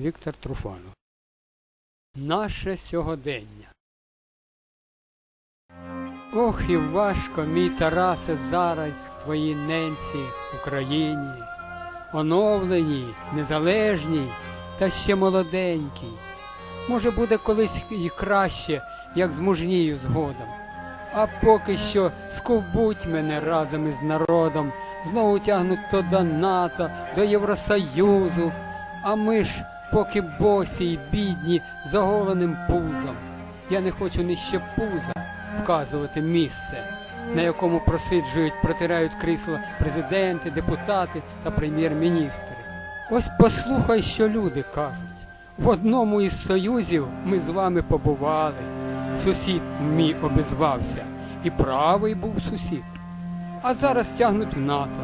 Віктор Труфанов. Наше сьогодення. Ох і важко, мій Тарасе, зараз твоїй ненці Україні, оновленій, незалежній та ще молоденькій. Може, буде колись і краще, як змужнію згодом. А поки що скубуть мене разом із народом, знову тягнуть то до НАТО, до Євросоюзу, а ми ж поки босі й бідні з оголеним пузом. Я не хочу нижче пуза вказувати місце, на якому просиджують, протирають крісла президенти, депутати та прем'єр-міністри. Ось послухай, що люди кажуть. В одному із союзів ми з вами побували. Сусід мій обізвався, і правий був сусід. А зараз тягнуть в НАТО.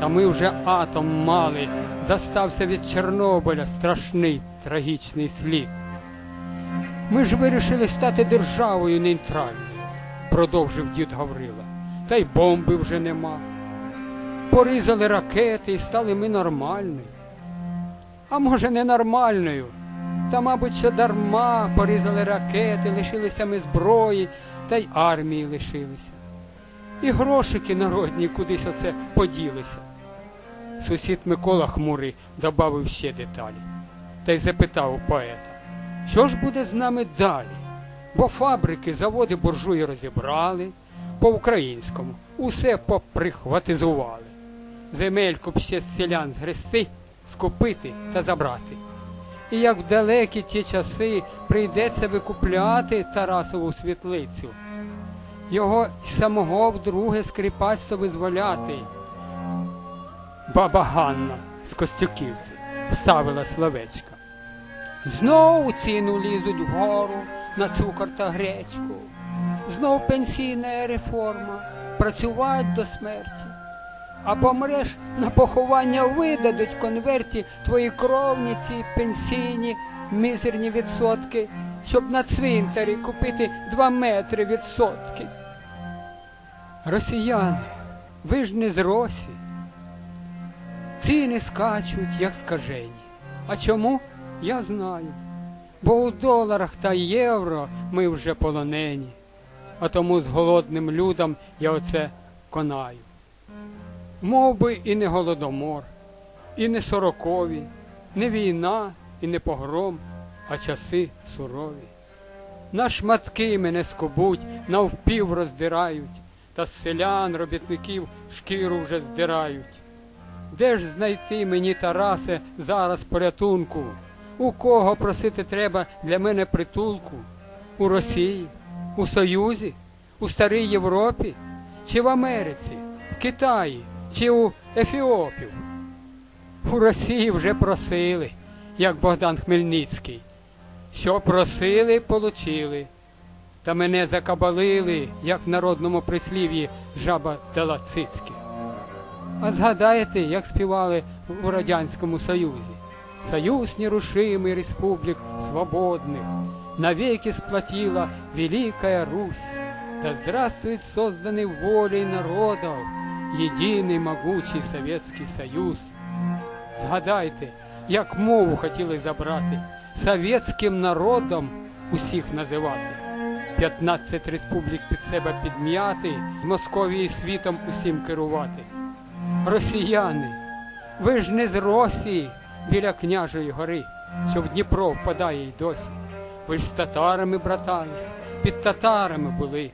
Та ми вже атом мали, застався від Чорнобиля страшний трагічний слід. Ми ж вирішили стати державою нейтральною, продовжив дід Гаврила. Та й бомби вже нема. Порізали ракети і стали ми нормальною. А може, ненормальною? Та, мабуть, що дарма порізали ракети, лишилися ми зброї, та й армії лишилися. І грошики народні кудись оце поділися. Сусід Микола хмурий добавив ще деталі та й запитав у поета, що ж буде з нами далі? Бо фабрики, заводи буржуї розібрали по-українському, усе поприхватизували. Земельку б ще з селян згрести, скупити та забрати. І як в далекі ті часи прийдеться викупляти Тарасову світлицю, його самого вдруге скрипацтво визволяти. Баба Ганна з Костюківці вставила словечка. Знову ціну лізуть вгору на цукор та гречку. Знов пенсійна реформа, працювати до смерті. А помреш на поховання видадуть конверті твої кровні ці пенсійні мізерні відсотки, щоб на цвинтарі купити два метри відсотки. Росіяни, ви ж не з Росі. Ціни скачуть, як скажені. А чому? Я знаю. Бо у доларах та євро ми вже полонені, а тому з голодним людом я оце конаю. Мов би і не голодомор, і не сорокові, не війна, і не погром, а часи сурові. На шматки мене скобуть, навпів роздирають, та з селян робітників шкіру вже здирають. Де ж знайти мені, Тарасе, зараз порятунку? У кого просити треба для мене притулку? У Росії, у Союзі, у Старій Європі, чи в Америці, в Китаї, чи у Ефіопів? У Росії вже просили, як Богдан Хмельницький. Що просили, получили. Та мене закабалили, як в народному прислів'ї жаба дала цицьки. А згадаєте, як співали у Радянському Союзі? Союз нерушимый республик свободных Навеки сплотила Великая Русь. Да здравствует созданный волей народов Єдиний могучий Советский Союз. Згадайте, як мову хотіли забрати, Советським народом усіх називати. 15 республік під себе підм'яти, з Московії світом усім керувати. Росіяни, ви ж не з Росії біля княжої гори, що в Дніпро впадає й досі. Ви ж з татарами братались, під татарами були.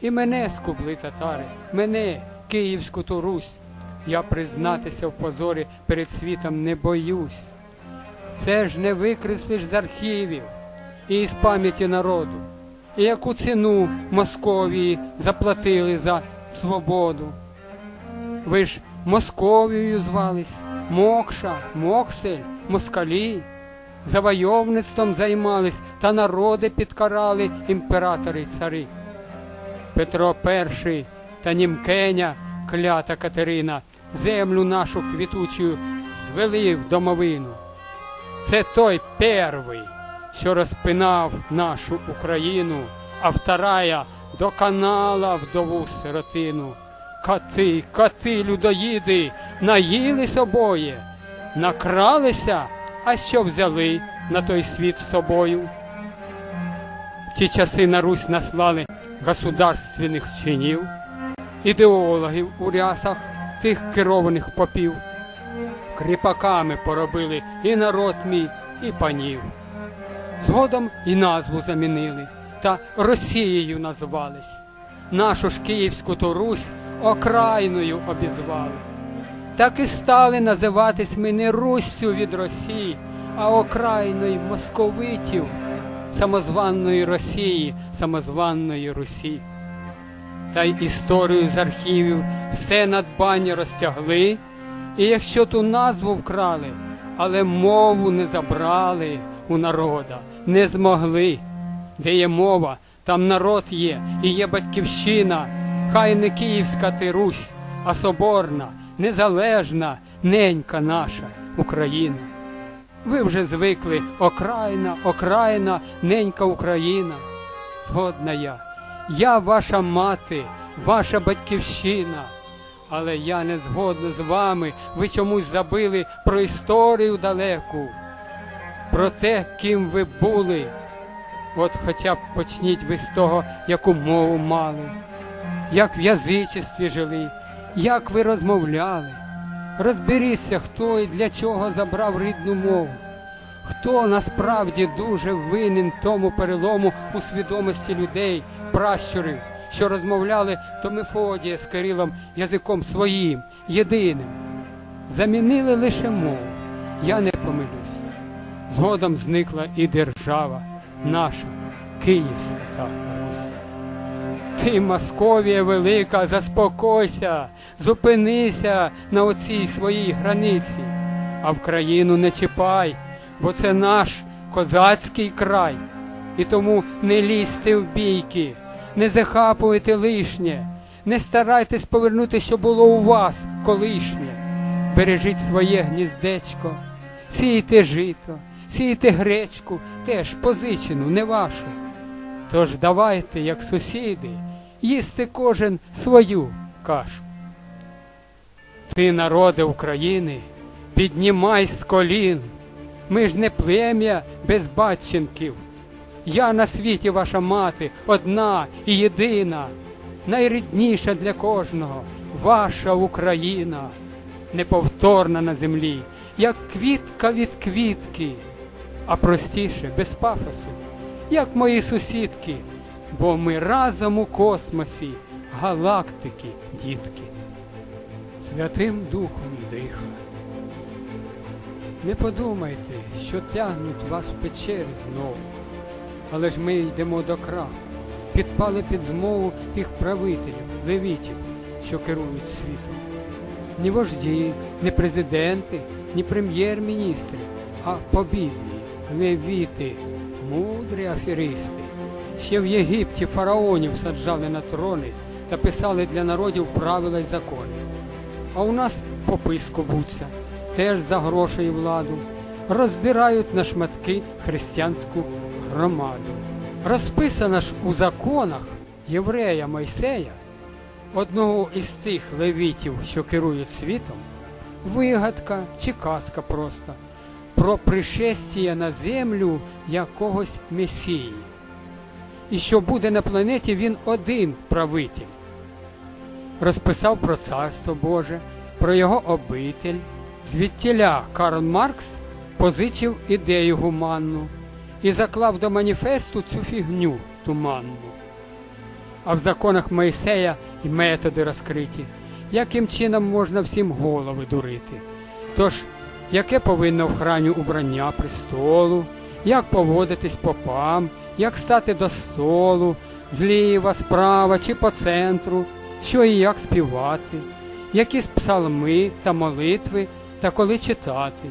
І мене скубли татари, мене, Київську ту Русь. Я признатися в позорі перед світом не боюсь. Це ж не викреслиш з архівів і із пам'яті народу. І яку ціну Московії заплатили за свободу. Ви ж Московією звались, Мокша, Моксель, Москалі, завойовництвом займались та народи підкарали імператори й цари. Петро І та Німкеня, клята Катерина, землю нашу квітучу звели в домовину. Це той перший, що розпинав нашу Україну, а вторая доконала вдову сиротину. Коти, коти, людоїди, наїлись обоє, накралися а що взяли на той світ з собою? В ті часи на Русь наслали государственних чинів, ідеологів у рясах тих керованих попів. Кріпаками поробили і народ мій, і панів. Згодом і назву замінили та Росією назвались. Нашу ж Київську ту Русь окраїною обізвали. Так і стали називатись ми не Руссю від Росії, а окраїною московитів, самозванної Росії, самозванної Русі. Та й історію з архівів все надбання розтягли, і якщо ту назву вкрали, але мову не забрали у народа, не змогли. Де є мова, там народ є, і є батьківщина, хай не київська ти Русь, а соборна, незалежна, ненька наша Україна. Ви вже звикли окраїна, окраїна, ненька Україна. Згодна я, я ваша мати, ваша батьківщина. Але я не згодна з вами, ви чомусь забили про історію далеку, про те, ким ви були. От хоча б почніть ви з того, яку мову мали, як в язичестві жили, як ви розмовляли. Розберіться, хто і для чого забрав рідну мову, хто насправді дуже винен тому перелому у свідомості людей, пращурів, що розмовляли до Мефодія з Кирилом язиком своїм, єдиним. Замінили лише мову, я не помилюся. Згодом зникла і держава наша, Київська та. Ти, Московія велика, заспокойся, зупинися на оцій своїй границі, а в країну не чіпай, бо це наш козацький край. І тому не лізьте в бійки, не захапуйте лишнє, не старайтесь повернути, що було у вас колишнє. Бережіть своє гніздечко, сійте жито, сійте гречку, теж позичену, не вашу. Тож давайте, як сусіди, їсти кожен свою кашу. Ти, народи України, піднімай з колін. Ми ж не плем'я без батченків. Я на світі ваша мати, одна і єдина, найрідніша для кожного, ваша Україна, неповторна на землі, як квітка від квітки, а простіше, без пафосу, як мої сусідки, бо ми разом у космосі, галактики, дітки. Святим Духом диха. Не подумайте, що тягнуть вас в печері знову, але ж ми йдемо до краху, підпали під змову тих правителів, левітів, що керують світом. Ні вожді, ні президенти, ні прем'єр-міністри, а побідні, левіти, мудрі аферисти. Ще в Єгипті фараонів саджали на трони та писали для народів правила й закони. А у нас попи скобуться, теж за гроші і владу, роздирають на шматки християнську громаду. Розписана ж у законах єврея Мойсея, одного із тих левітів, що керують світом, вигадка чи казка просто про пришестя на землю якогось месії. І що буде на планеті він один правитель розписав про царство Боже, про його обитель. Звідтіля Карл Маркс позичив ідею гуманну і заклав до маніфесту цю фігню туманну. А в законах Моїсея й методи розкриті, яким чином можна всім голови дурити. Тож, яке повинно в храмі убрання престолу, як поводитись попам, як стати до столу, зліва, справа чи по центру, що і як співати, які псалми та молитви та коли читати,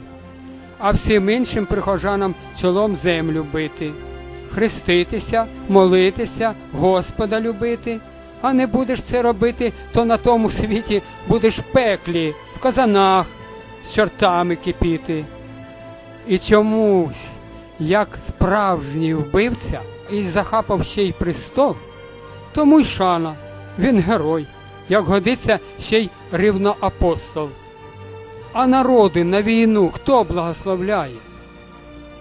а всім іншим прихожанам чолом землю бити, хреститися, молитися, Господа любити, а не будеш це робити, то на тому світі будеш в пеклі, в казанах з чортами кипіти. І чомусь, як справжній вбивця і захапав ще й престол, тому й шана. Він герой, як годиться ще й рівноапостол. А народи на війну хто благословляє?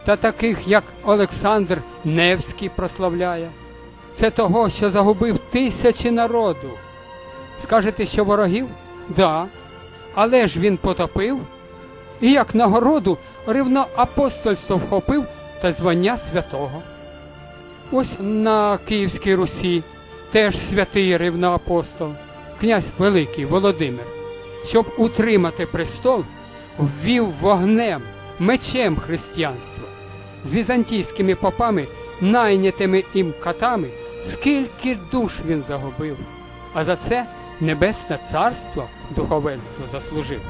та таких, як Олександр Невський прославляє. Це того, що загубив тисячі народу. Скажете, що ворогів? Да. Але ж він потопив і як нагороду рівно апостольство вхопив та звання святого. Ось на Київській Русі теж святий рівноапостол, князь Великий Володимир, щоб утримати престол, ввів вогнем, мечем християнство, з візантійськими попами, найнятими їм катами, скільки душ він загубив, а за це небесне царство духовенство заслужив.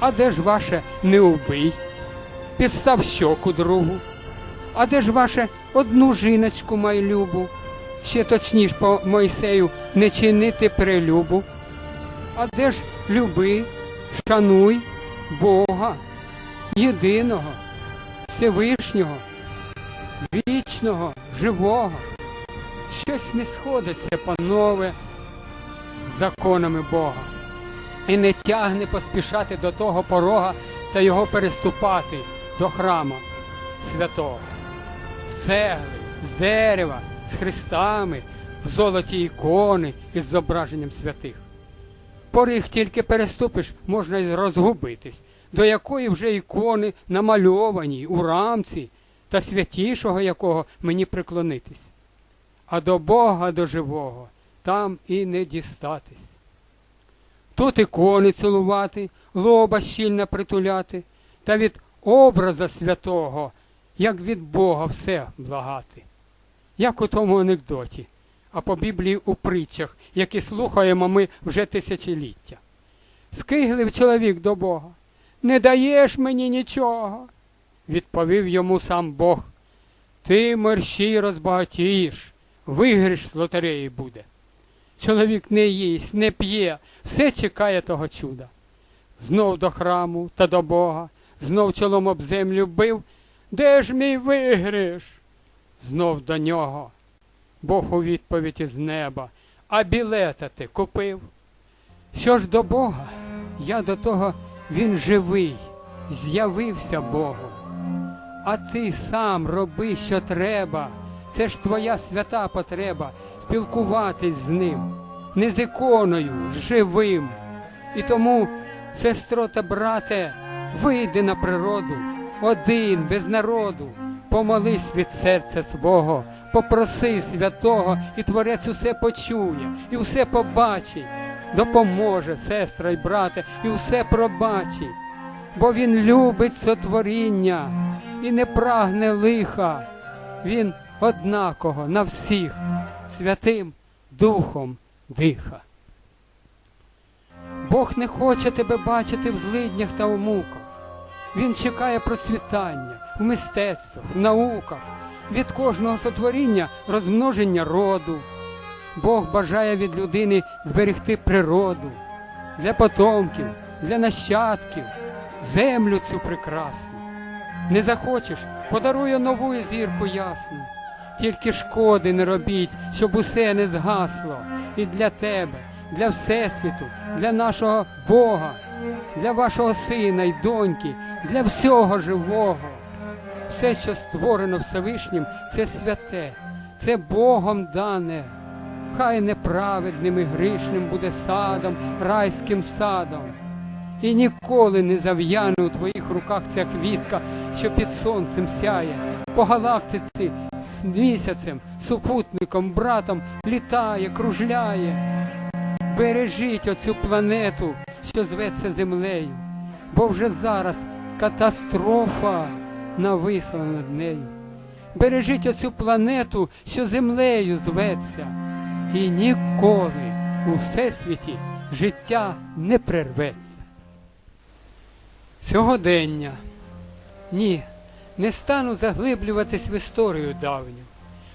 А де ж ваше не убий, підстав щоку другу? А де ж ваше одну жіночку майлюбу? Ще точніш по Мойсею не чинити перелюбу? А де ж люби, шануй Бога, єдиного, Всевишнього, вічного, живого? Щось не сходиться, панове, з законами Бога і не тягне поспішати до того порога та його переступати до храма святого. Цегли, з дерева, з хрестами, в золоті ікони із зображенням святих. Поріг тільки переступиш, можна й розгубитись, до якої вже ікони намальовані у рамці та святішого якого мені приклонитись. А до Бога до живого там і не дістатись. Тут ікони цілувати, лоба щільно притуляти, та від образа святого, як від Бога все благати. Як у тому анекдоті, а по Біблії у притчах, які слухаємо ми вже тисячоліття. Скиглив чоловік до Бога. Не даєш мені нічого, відповів йому сам Бог. Ти мерщій розбагатієш, виграш з лотереї буде. Чоловік не їсть, не п'є, все чекає того чуда. Знов до храму та до Бога, знов чолом об землю бив. Де ж мій вигриш? Знов до нього. Бог у відповідь із неба. А білета ти купив. Що ж до Бога? Я до того він живий, з'явився Богом. А ти сам роби, що треба. Це ж твоя свята потреба спілкуватись з ним, не з іконою, з живим. І тому, сестро та брате, вийди на природу, один, без народу, помолись від серця свого, попроси святого, і Творець усе почує, і все побачить, допоможе, сестра й брате, і все пробачить, бо він любить сотворіння і не прагне лиха. Він однаково на всіх святим Духом диха. Бог не хоче тебе бачити в злиднях та у муках. Він чекає процвітання в мистецтвах, в науках, від кожного сотворіння розмноження роду. Бог бажає від людини зберегти природу для потомків, для нащадків, землю цю прекрасну. Не захочеш, подарує нову зірку ясну. Тільки шкоди не робіть, щоб усе не згасло. І для тебе, для Всесвіту, для нашого Бога, для вашого сина й доньки, для всього живого. Все, що створено Всевишнім, це святе, це Богом дане. Хай неправедним і грішним буде садом, райським садом. І ніколи не зав'яне у твоїх руках ця квітка, що під сонцем сяє, по галактиці з місяцем, супутником, братом літає, кружляє. Бережіть оцю планету, що зветься землею, бо вже зараз катастрофа нависла над нею. Бережіть оцю планету, що землею зветься, і ніколи у всесвіті життя не прерветься. Сьогодення. Ні, не стану заглиблюватись в історію давню.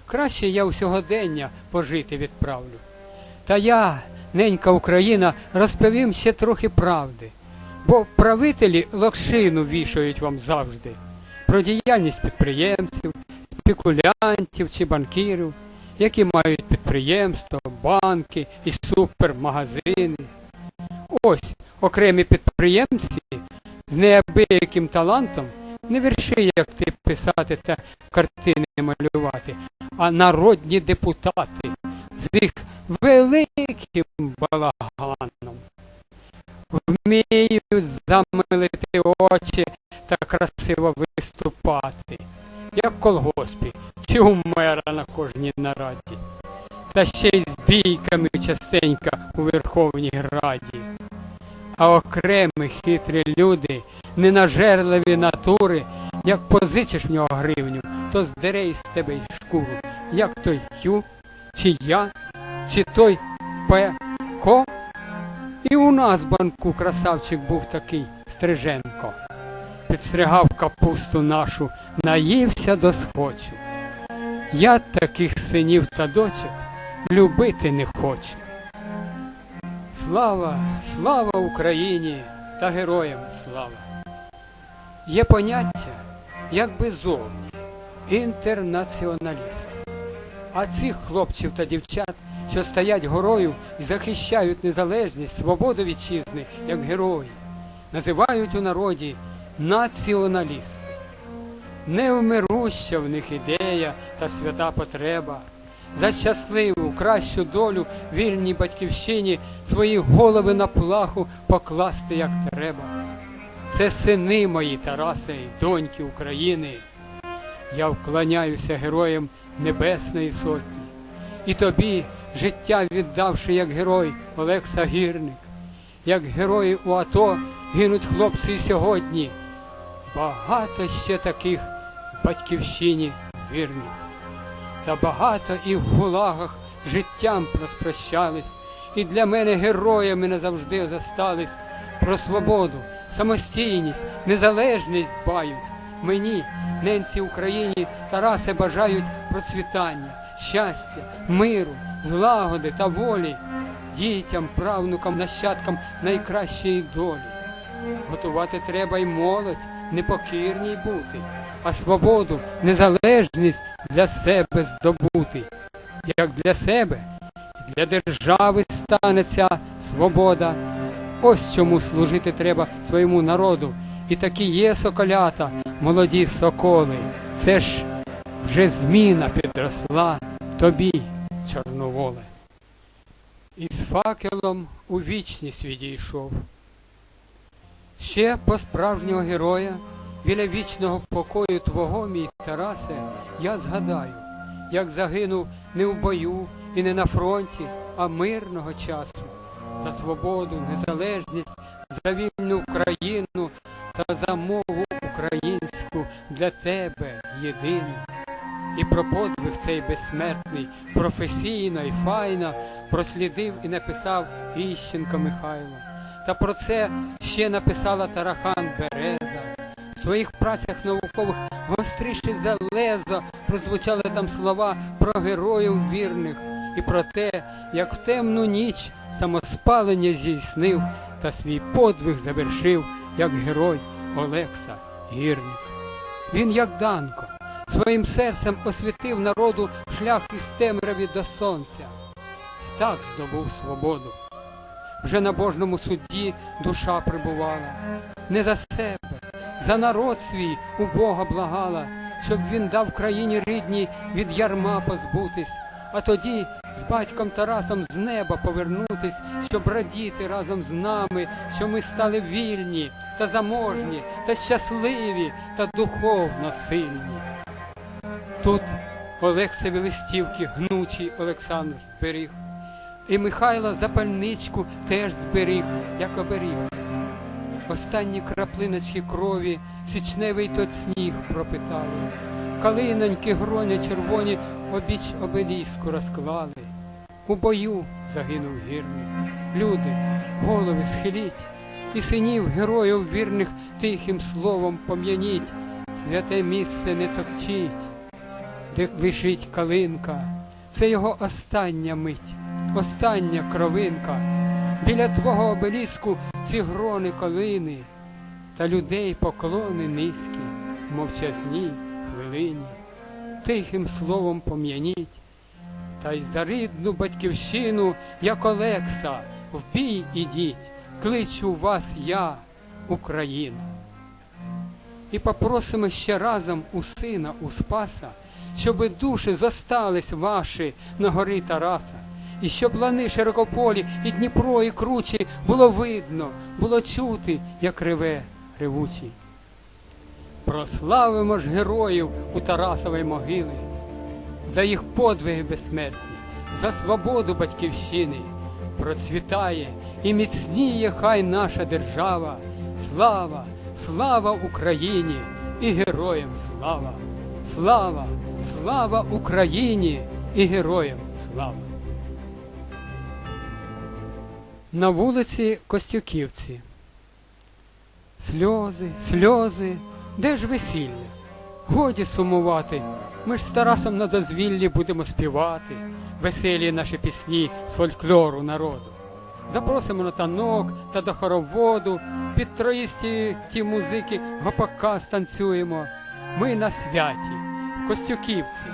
Краще я у сьогодення пожити відправлю. Та я, ненька Україна, розповім ще трохи правди, бо правителі локшину вішають вам завжди про діяльність підприємців, спекулянтів чи банкірів, які мають підприємства, банки і супермагазини. Ось окремі підприємці з неабияким талантом Не вірші, як ти писати та картини малювати, а народні депутати з їх великим балаганом. Вміють замилити очі та красиво виступати, як колгоспі чи у мера на кожній нараді, та ще й з бійками частенько у Верховній Раді. А окремі хитрі люди, ненажерливі натури, як позичиш в нього гривню, то здере із тебе й шкуру, як той Ю, чи я, чи той П. Ко. І у нас в банку красавчик був такий Стриженко. Підстригав капусту нашу, наївся до схочу. Я таких синів та дочок любити не хочу. Слава, слава Україні та героям слава! Є поняття, якби зовні, інтернаціоналіст. А цих хлопців та дівчат, що стоять горою і захищають незалежність, свободу вітчизни, як герої, називають у народі націоналісти. Невмируща в них ідея та свята потреба. За щасливу, кращу долю вільній батьківщині свої голови на плаху покласти як треба. Це сини мої Тараси доньки України. Я вклоняюся героям Небесної Сотні. І тобі, життя віддавши як герой Олекса Гірник, як герої у АТО гинуть хлопці сьогодні. Багато ще таких в батьківщині вірних. Та багато і в гулагах життям розпрощались, і для мене героями назавжди зостались. Про свободу, самостійність, незалежність дбають. Мені, ненці Україні, Тараси бажають процвітання, щастя, миру, злагоди та волі, дітям, правнукам, нащадкам найкращої долі. Готувати треба й молодь, непокірній бути, а свободу, незалежність для себе здобути. Як для себе, для держави стане ця свобода. Ось чому служити треба своєму народу. І такі є соколята, молоді соколи. Це ж вже зміна підросла тобі, чорноволе. І з факелом у вічність відійшов. Ще по справжнього героя, біля вічного покою твого, мій Тарасе, я згадаю, як загинув не в бою і не на фронті, а мирного часу за свободу, незалежність, за вільну Україну та за мову українську для тебе єдину. І про подвиг цей безсмертний, професійно і файно прослідив і написав Іщенко Михайло. Та про це ще написала Тарахан Береза. В своїх працях наукових гостріше за лезо прозвучали там слова про героїв вірних і про те, як в темну ніч самоспалення здійснив та свій подвиг завершив, як герой Олекса Гірник. Він, як Данко, своїм серцем освітив народу шлях із темряві до сонця. Так здобув свободу. Вже на Божному судді душа прибувала. Не за себе, за народ свій у Бога благала, щоб він дав країні рідній від ярма позбутись, а тоді з батьком Тарасом з неба повернутись, щоб радіти разом з нами, що ми стали вільні та заможні, та щасливі та духовно сильні. Тут Олексеві листівки гнучий Олександр зберіг. І Михайло запальничку теж зберіг, як оберіг. Останні краплиночки крові січневий тот сніг пропитали. Калиноньки гроня червоні обіч обеліску розклали. У бою загинув гірник. Люди, голови схиліть, і синів героїв вірних тихим словом пом'яніть, святе місце не топчіть, лежить калинка. Це його остання мить, остання кровинка. Біля твого обеліску ці грони колини, та людей поклони низькі, в мовчазній хвилині. Тихим словом пом'яніть, та й за рідну батьківщину, як Олекса, в бій ідіть, кличу вас я, Україна. і попросимо ще разом у сина, у Спаса, щоби душі зостались ваші на горі Тараса, і щоб лани широкополі, і Дніпро, і кручі було видно, було чути, як реве ревучий. Прославимо ж героїв у Тарасовій могили, за їх подвиги безсмертні, за свободу батьківщини. Процвітає і міцніє хай наша держава. Слава, слава Україні і героям слава! Слава, слава Україні і героям слава! На вулиці Костюківці. Сльози, сльози, де ж весілля? Годі сумувати. Ми ж з Тарасом на дозвіллі будемо співати веселі наші пісні з фольклору народу. Запросимо на танок та до хороводу, під троїсті ті музики гопака станцюємо. Ми на святі, Костюківці,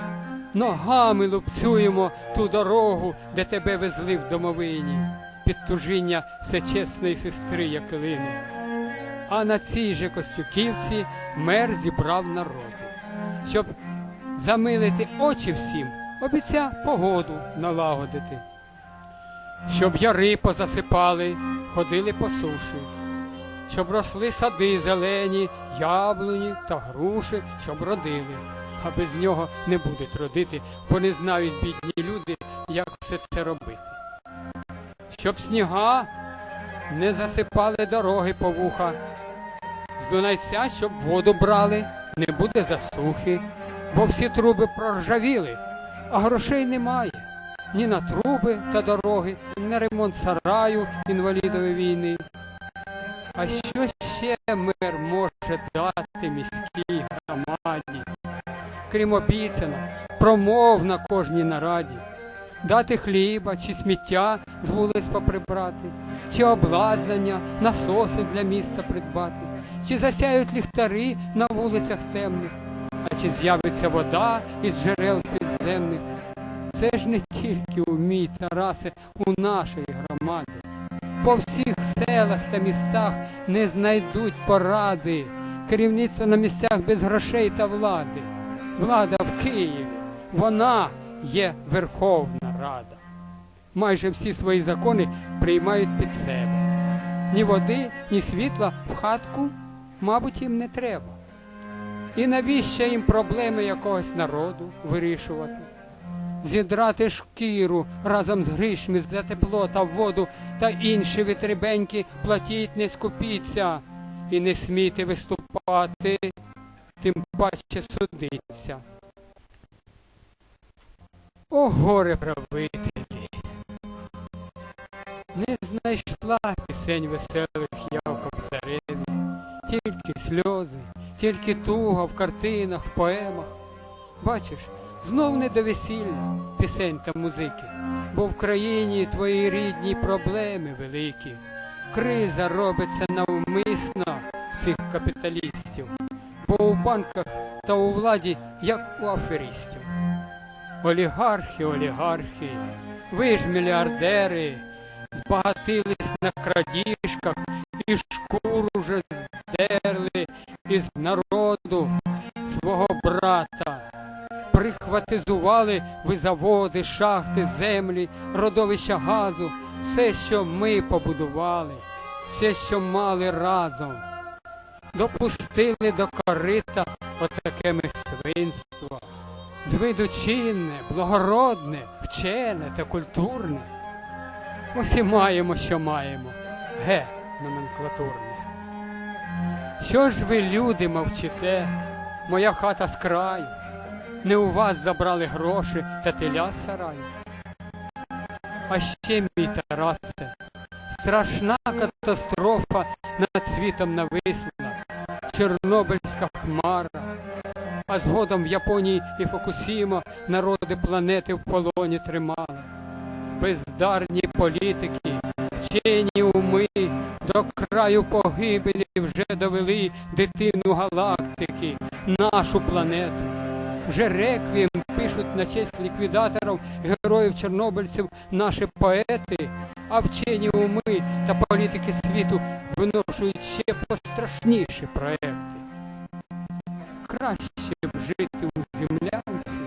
ногами лупцюємо ту дорогу, де тебе везли в домовині, під тужіння всечесної сестри Якилини. А на цій же Костюківці мер зібрав народу, щоб замилити очі всім, обіцяв погоду налагодити. Щоб яри позасипали, ходили по суші, щоб росли сади зелені, яблуні та груші, щоб родили, а без нього не будуть родити, бо не знають бідні люди, як все це робити. Щоб сніга не засипали дороги по вуха, з Дунайця, щоб воду брали, не буде засухи, бо всі труби проржавіли, а грошей немає ні на труби та дороги, ні на ремонт сараю інвалідової війни. А що ще мер може дати крім обіцянок, промов на кожній нараді, дати хліба чи сміття з вулиць поприбрати, чи обладнання, насоси для міста придбати, чи засяють ліхтари на вулицях темних, а чи з'явиться вода із джерел підземних. Це ж не тільки у мій Тарасе, у нашої громади. По всіх селах та містах не знайдуть поради. Керівництво на місцях без грошей та влади. Влада в Києві, вона є Верховна Рада. Майже всі свої закони приймають під себе. Ні води, ні світла в хатку, мабуть, їм не треба. І навіщо їм проблеми якогось народу вирішувати? зідрати шкіру разом з грішми за тепло та воду та інші витребеньки платіть, не скупіться і не смійте виступати, тим паче судиться. О, горе правителі! Не знайшла пісень веселих я в Кобзареві, тільки сльози, тільки туга в картинах, в поемах. Бачиш, знов не до весілля, пісень та музики, бо в країні твої рідні проблеми великі. Криза робиться навмисно в цих капіталістів, бо у банках та у владі, як у аферистів. Олігархи, олігархи, ви ж мільярдери, збагатились на крадіжках і шкуру вже здерли із народу свого брата прихватизували ви заводи, шахти, землі, родовища газу, все, що ми побудували, все, що мали разом. Допустили до корита отаке ми свинство, з виду чинне, благородне, вчене та культурне. Ось і маємо, що маємо, ге, номенклатурне. Що ж ви, люди, мовчите, моя хата з краю? не у вас забрали гроші та теля з сараю. А ще, мій Тарасе, страшна катастрофа над світом нависла, Чорнобильська хмара, а згодом в Японії і Фокусімо народи планети в полоні тримали. Бездарні політики, вчені уми до краю погибелі вже довели дитину галактики, нашу планету. Вже реквієм пишуть на честь ліквідаторів, героїв чорнобильців наші поети, а вчені уми та політики світу виношують ще пострашніші проекти. краще б жити у землянці,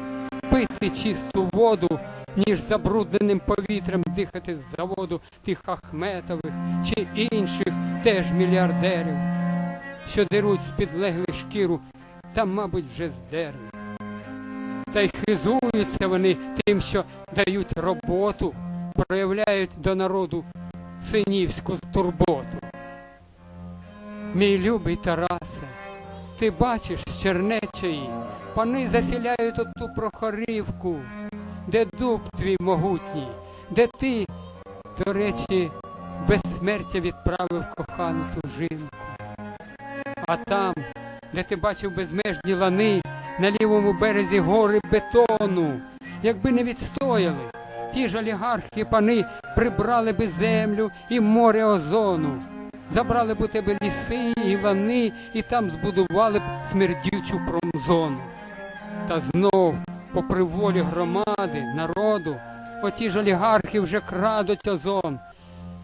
пити чисту воду, ніж забрудненим повітрям дихати з заводу тих Ахметових чи інших теж мільярдерів, що деруть з підлеглих шкіру та, мабуть, вже здерли. Та й хизуються вони тим, що дають роботу, проявляють до народу синівську турботу. Мій любий Тарасе, ти бачиш з Чернечої, пани засіляють оту прохорівку, де дуб твій могутній, де ти, до речі, безсмертя відправив кохану ту жінку. А там, де ти бачив безмежні лани, на лівому березі гори бетону, якби не відстояли, ті ж олігархи пани прибрали би землю і море озону, забрали б у тебе ліси і лани, і там збудували б смердючу промзону. Та знов, по приволі громади, народу, оті ж олігархи вже крадуть озон,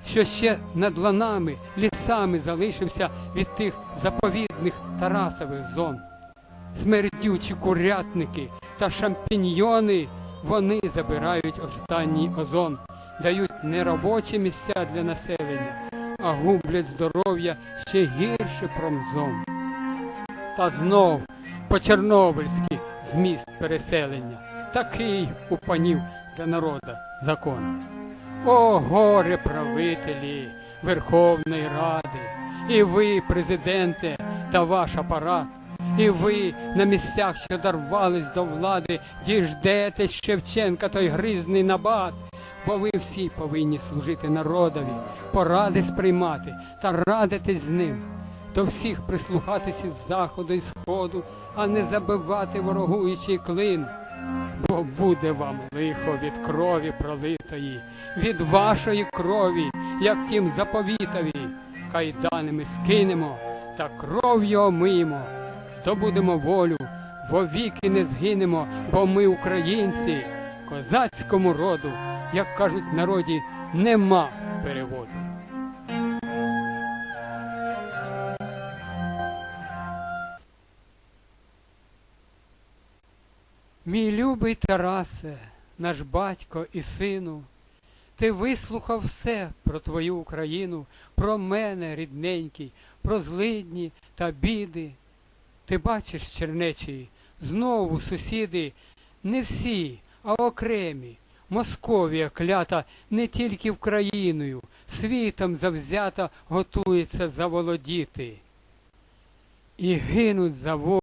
що ще над ланами, лісами залишився від тих заповідних Тарасових зон. Смердючі курятники та шампіньйони, вони забирають останній озон, дають неробочі місця для населення, а гублять здоров'я ще гірше промзон. Та знов по-чорнобильськи зміст переселення, такий у панів для народа закон. О, горе правителі Верховної Ради, і ви, президенте, та ваш апарат, і ви на місцях, що дарвались до влади, діждетесь Шевченка той гризний набат, бо ви всі повинні служити народові, поради сприймати та радитись з ним. До всіх прислухатися з заходу і сходу, а не забивати ворогуючий клин. Бо буде вам лихо від крові пролитої, від вашої крові, як тім заповітові, кайданами скинемо та кров'ю омиємо, здобудемо волю, вовіки не згинемо, бо ми українці, козацькому роду, як кажуть в народі, нема переводу. Мій любий Тарасе, наш батько і сину, ти вислухав все про твою Україну, про мене, рідненький, про злидні та біди. Ти бачиш, Чернечі, знову сусіди, не всі, а окремі. Московія клята не тільки Україною, світом завзята готується заволодіти. І гинуть за.